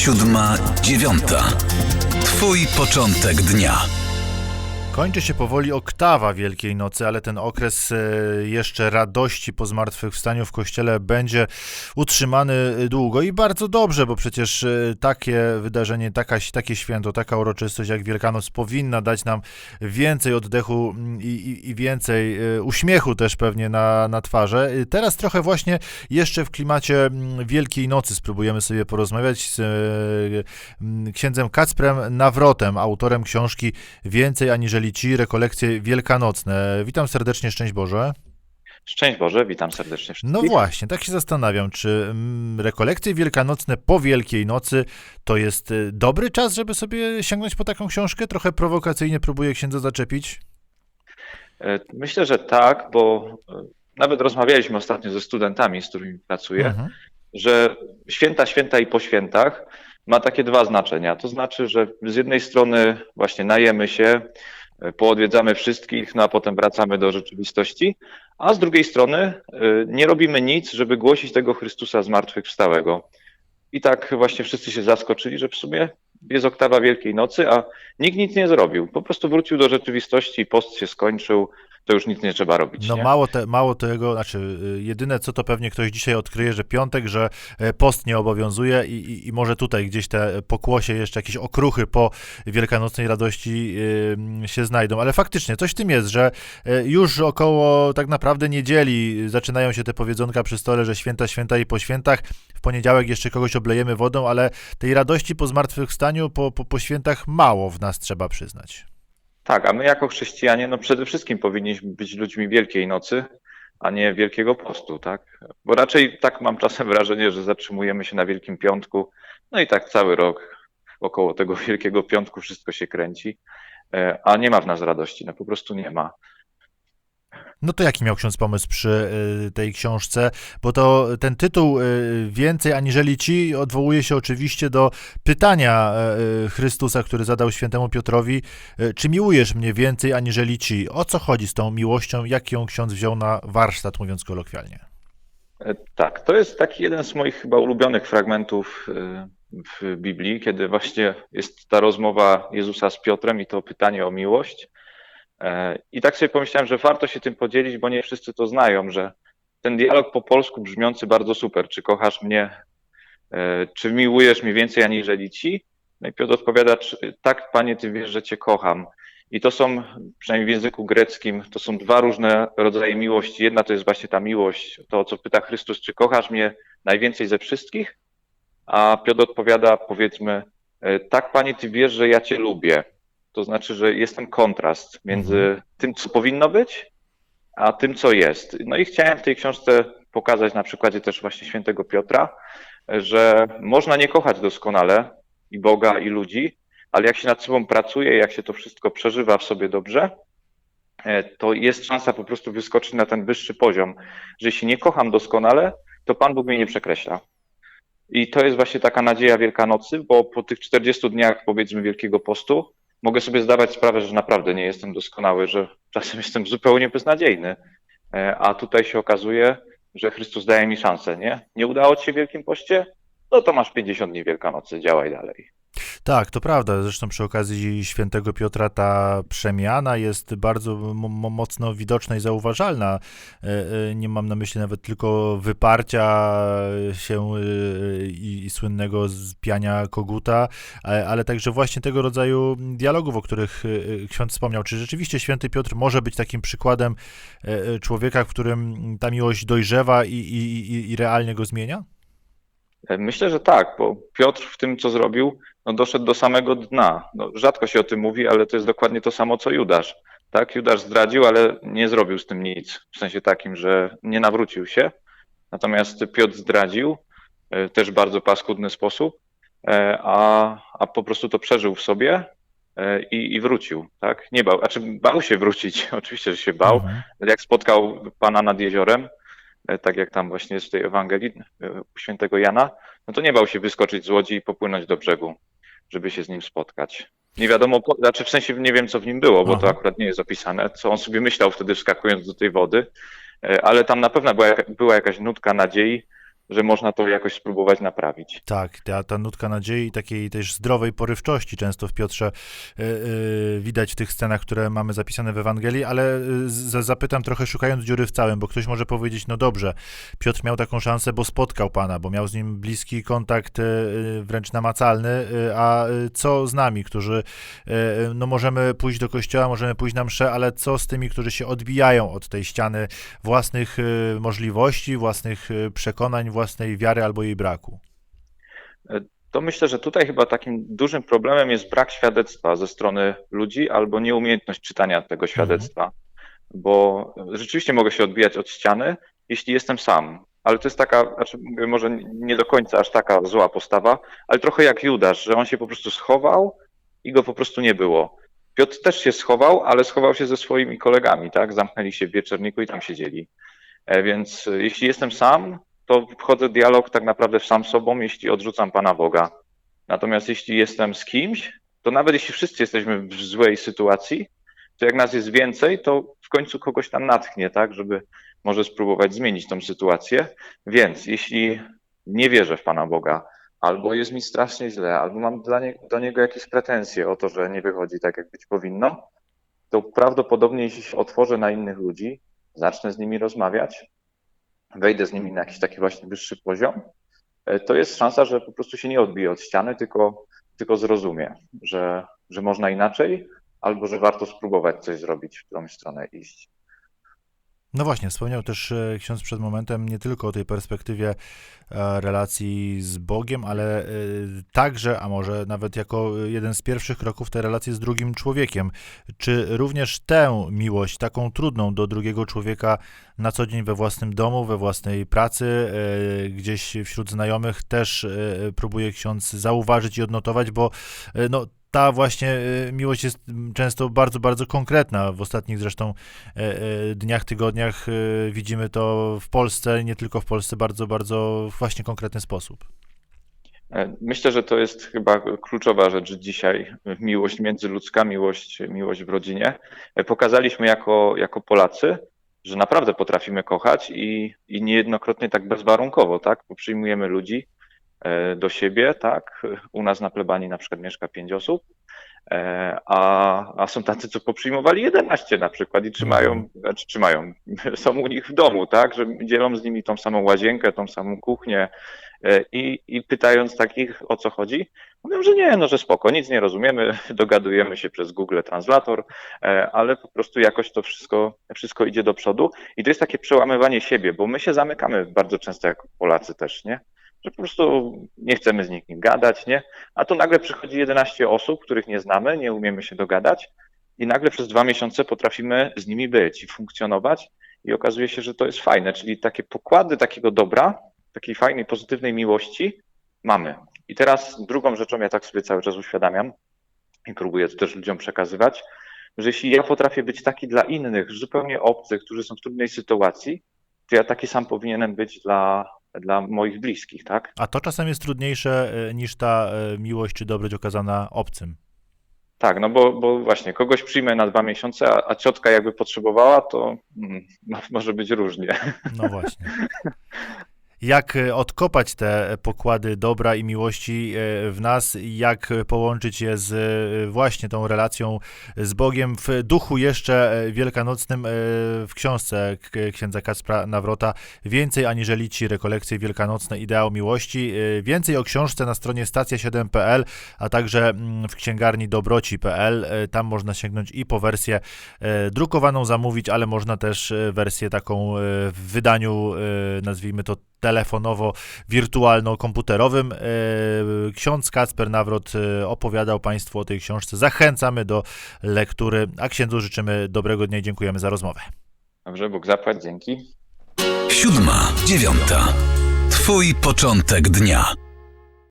siódma, dziewiąta. Twój początek dnia. Kończy się powoli oktawa Wielkiej Nocy, ale ten okres e, jeszcze radości po zmartwychwstaniu w Kościele będzie utrzymany długo i bardzo dobrze, bo przecież e, takie wydarzenie, taka, takie święto, taka uroczystość jak Wielkanoc powinna dać nam więcej oddechu mm, i, i, i więcej e, uśmiechu też pewnie na, na twarze. E, Teraz trochę właśnie jeszcze w klimacie mm, Wielkiej Nocy spróbujemy sobie porozmawiać z e, księdzem Kacprem Nawrotem, autorem książki Więcej aniżeli ci, rekolekcje wielkanocne. Witam serdecznie, szczęść Boże. Szczęść Boże, witam serdecznie No właśnie, tak się zastanawiam, czy mm, rekolekcje wielkanocne po Wielkiej Nocy to jest y, dobry czas, żeby sobie sięgnąć po taką książkę? Trochę prowokacyjnie próbuję księdza zaczepić. E, Myślę, że tak, bo e, nawet rozmawialiśmy ostatnio ze studentami, z którymi pracuję, Mhm. że święta, święta i po świętach ma takie dwa znaczenia. To znaczy, że z jednej strony właśnie najemy się, poodwiedzamy wszystkich, no a potem wracamy do rzeczywistości, a z drugiej strony e, nie robimy nic, żeby głosić tego Chrystusa zmartwychwstałego. I tak właśnie wszyscy się zaskoczyli, że w sumie jest oktawa Wielkiej Nocy, a nikt nic nie zrobił. Po prostu wrócił do rzeczywistości, post się skończył, to już nic nie trzeba robić. No nie? mało, te, mało tego, znaczy y, jedyne co to pewnie ktoś dzisiaj odkryje, że piątek, że e, post nie obowiązuje i, i, i może tutaj gdzieś te pokłosie, jeszcze jakieś okruchy po wielkanocnej radości się znajdą, ale faktycznie coś w tym jest, że e, już około tak naprawdę niedzieli zaczynają się te powiedzonka przy stole, że święta, święta i po świętach, w poniedziałek jeszcze kogoś oblejemy wodą, ale tej radości po zmartwychwstaniu, po, po, po świętach mało w nas trzeba przyznać. Tak, a my jako chrześcijanie, no przede wszystkim powinniśmy być ludźmi Wielkiej Nocy, a nie Wielkiego Postu, tak? Bo raczej tak mam czasem wrażenie, że zatrzymujemy się na Wielkim Piątku, no i tak cały rok około tego Wielkiego Piątku wszystko się kręci, e, a nie ma w nas radości, no po prostu nie ma. No to jaki miał ksiądz pomysł przy y, tej książce? Bo to ten tytuł y, Więcej aniżeli ci odwołuje się oczywiście do pytania y, Chrystusa, który zadał świętemu Piotrowi, y, czy miłujesz mnie więcej aniżeli ci? O co chodzi z tą miłością? Jak ją ksiądz wziął na warsztat, mówiąc kolokwialnie? E, Tak, to jest taki jeden z moich chyba ulubionych fragmentów e, w Biblii, kiedy właśnie jest ta rozmowa Jezusa z Piotrem i to pytanie o miłość. E, I tak sobie pomyślałem, że warto się tym podzielić, bo nie wszyscy to znają, że ten dialog po polsku brzmiący bardzo super. Czy kochasz mnie, e, czy miłujesz mnie więcej aniżeli ci? No i Piotr odpowiada, tak, panie, ty wiesz, że cię kocham. I to są, przynajmniej w języku greckim, to są dwa różne rodzaje miłości. Jedna to jest właśnie ta miłość, to o co pyta Chrystus, czy kochasz mnie najwięcej ze wszystkich? A Piotr odpowiada, powiedzmy, e, tak, panie, ty wiesz, że ja cię lubię. To znaczy, że jest ten kontrast między tym, co powinno być, a tym, co jest. No i chciałem w tej książce pokazać na przykładzie też właśnie świętego Piotra, że można nie kochać doskonale i Boga, i ludzi, ale jak się nad sobą pracuje, jak się to wszystko przeżywa w sobie dobrze, e, to jest szansa po prostu wyskoczyć na ten wyższy poziom, że jeśli nie kocham doskonale, to Pan Bóg mnie nie przekreśla. I to jest właśnie taka nadzieja Wielkanocy, bo po tych 40 dniach, powiedzmy, Wielkiego Postu, mogę sobie zdawać sprawę, że naprawdę nie jestem doskonały, że czasem jestem zupełnie beznadziejny. E, A tutaj się okazuje, że Chrystus daje mi szansę, nie? Nie udało ci się w Wielkim Poście? No to masz 50 dni Wielkanocy, działaj dalej. Tak, to prawda. Zresztą przy okazji świętego Piotra ta przemiana jest bardzo mo- mo- mocno widoczna i zauważalna. E, e, Nie mam na myśli nawet tylko wyparcia się e, i, i słynnego zpiania koguta, ale, ale także właśnie tego rodzaju dialogów, o których ksiądz wspomniał. Czy rzeczywiście święty Piotr może być takim przykładem człowieka, w którym ta miłość dojrzewa i, i, i, realnie go zmienia? Myślę, że tak, bo Piotr w tym, co zrobił, no doszedł do samego dna. No, rzadko się o tym mówi, ale to jest dokładnie to samo, co Judasz. Tak, Judasz zdradził, ale nie zrobił z tym nic. W sensie takim, że nie nawrócił się. Natomiast Piotr zdradził, e, też w bardzo paskudny sposób, e, a, a po prostu to przeżył w sobie e, i, i wrócił. Tak, nie bał. Znaczy, bał się wrócić, oczywiście, że się bał. Mhm. Jak spotkał Pana nad jeziorem, tak jak tam właśnie jest w tej Ewangelii u świętego Jana, no to nie bał się wyskoczyć z łodzi i popłynąć do brzegu, żeby się z nim spotkać. Nie wiadomo, po- znaczy w sensie nie wiem, co w nim było, bo to Aha. akurat nie jest opisane, co on sobie myślał wtedy wskakując do tej wody, e, ale tam na pewno była, była jakaś nutka nadziei, że można to jakoś spróbować naprawić. Tak, ta, ta nutka nadziei takiej też zdrowej porywczości często w Piotrze y, y, widać w tych scenach, które mamy zapisane w Ewangelii, ale y, z, zapytam trochę szukając dziury w całym, bo ktoś może powiedzieć, no dobrze, Piotr miał taką szansę, bo spotkał Pana, bo miał z nim bliski kontakt, y, y, wręcz namacalny, a co z nami, którzy, no możemy pójść do kościoła, możemy pójść na mszę, ale co z tymi, którzy się odbijają od tej ściany własnych możliwości, własnych przekonań, własnej wiary albo jej braku? To myślę, że tutaj chyba takim dużym problemem jest brak świadectwa ze strony ludzi albo nieumiejętność czytania tego świadectwa, bo rzeczywiście mogę się odbijać od ściany, jeśli jestem sam. Ale to jest taka, znaczy może nie do końca aż taka zła postawa, ale trochę jak Judasz, że on się po prostu schował i go po prostu nie było. Piotr też się schował, ale schował się ze swoimi kolegami, tak? Zamknęli się w wieczorniku i tam siedzieli. E, Więc e, jeśli jestem sam, to wchodzę w dialog tak naprawdę sam sobą, jeśli odrzucam Pana Boga. Natomiast jeśli jestem z kimś, to nawet jeśli wszyscy jesteśmy w złej sytuacji, to jak nas jest więcej, to w końcu kogoś tam natchnie, tak, żeby może spróbować zmienić tą sytuację. Więc jeśli nie wierzę w Pana Boga, albo jest mi strasznie źle, albo mam nie, do Niego jakieś pretensje o to, że nie wychodzi tak, jak być powinno, to prawdopodobnie jeśli się otworzę na innych ludzi, zacznę z nimi rozmawiać, wejdę z nimi na jakiś taki właśnie wyższy poziom, e, to jest szansa, że po prostu się nie odbije od ściany, tylko, tylko zrozumie, że, że można inaczej, albo że warto spróbować coś zrobić, w którą stronę iść. No właśnie, wspomniał też e, ksiądz przed momentem nie tylko o tej perspektywie e, relacji z Bogiem, ale e, także, a może nawet jako jeden z pierwszych kroków tej relacji z drugim człowiekiem. Czy również tę miłość, taką trudną do drugiego człowieka na co dzień we własnym domu, we własnej pracy, gdzieś wśród znajomych też próbuje ksiądz zauważyć i odnotować, bo no, ta właśnie e, miłość jest często bardzo, bardzo konkretna. W ostatnich zresztą e, e, dniach, tygodniach e, widzimy to w Polsce, nie tylko w Polsce, bardzo, bardzo właśnie konkretny sposób. E, Myślę, że to jest chyba kluczowa rzecz dzisiaj. Miłość międzyludzka, miłość, miłość w rodzinie. Pokazaliśmy jako, jako Polacy, że naprawdę potrafimy kochać i, i niejednokrotnie tak bezwarunkowo, tak? Bo przyjmujemy ludzi do siebie, tak? U nas na plebanii na przykład mieszka pięć osób, e, a, a są tacy, co poprzyjmowali 11 na przykład i trzymają, znaczy trzymają, są u nich w domu, tak? Że dzielą z nimi tą samą łazienkę, tą samą kuchnię, E, I, I pytając takich, o co chodzi, mówią, że nie, no że spoko, nic nie rozumiemy, dogadujemy się przez Google Translator, e, ale po prostu jakoś to wszystko, wszystko idzie do przodu. I to jest takie przełamywanie siebie, bo my się zamykamy bardzo często jako Polacy też, nie? Że po prostu nie chcemy z nikim gadać, nie? A tu nagle przychodzi 11 osób, których nie znamy, nie umiemy się dogadać i nagle przez dwa miesiące potrafimy z nimi być i funkcjonować i okazuje się, że to jest fajne, czyli takie pokłady takiego dobra, takiej fajnej, pozytywnej miłości mamy. I teraz drugą rzeczą, ja tak sobie cały czas uświadamiam i próbuję to też ludziom przekazywać, że jeśli ja potrafię być taki dla innych, zupełnie obcych, którzy są w trudnej sytuacji, to ja taki sam powinienem być dla, dla moich bliskich, tak? A to czasem jest trudniejsze e, niż ta e, miłość czy dobroć okazana obcym. Tak, no bo, bo właśnie kogoś przyjmę na dwa miesiące, a, a ciotka jakby potrzebowała, to mm, może być różnie. No właśnie. Jak e, odkopać te pokłady dobra i miłości e, w nas, jak połączyć je z e, właśnie tą relacją z Bogiem w duchu jeszcze wielkanocnym w książce księdza Kacpra Nawrota Więcej aniżeli ci rekolekcje wielkanocne Ideał Miłości. Więcej o książce na stronie stacja7.pl, a także mm, w księgarni dobroci.pl. Tam można sięgnąć i po wersję drukowaną zamówić, ale można też wersję taką w wydaniu, nazwijmy to telefonowo-wirtualno-komputerowym. E, Ksiądz Kacper Nawrot e, opowiadał Państwu o tej książce. Zachęcamy do lektury, a księdzu życzymy dobrego dnia i dziękujemy za rozmowę. Dobrze, Bóg zapłać, dzięki. Siódma, dziewiąta. Twój początek dnia.